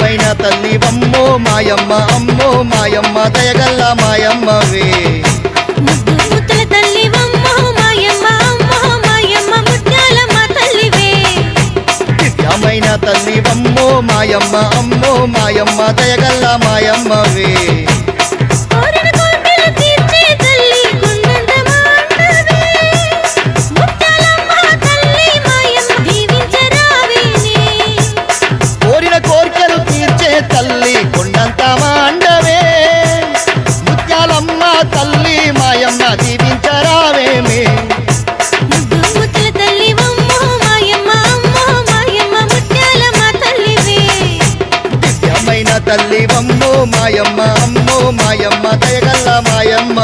మాయమ్మ అమ్మో మాయమ్మ మాయమ్మ అమ్మో మాయమ్మ దయగల్ల మాయమ్మవే దివ్యమైన తల్లి అమ్మో మాయమ్మ అమ్మో మాయమ్మ దయగల్ల మాయమ్మ తల్లి అమ్మో మాయమ్మ అమ్మో మాయమ్మ దయగల్లా మాయమ్మ.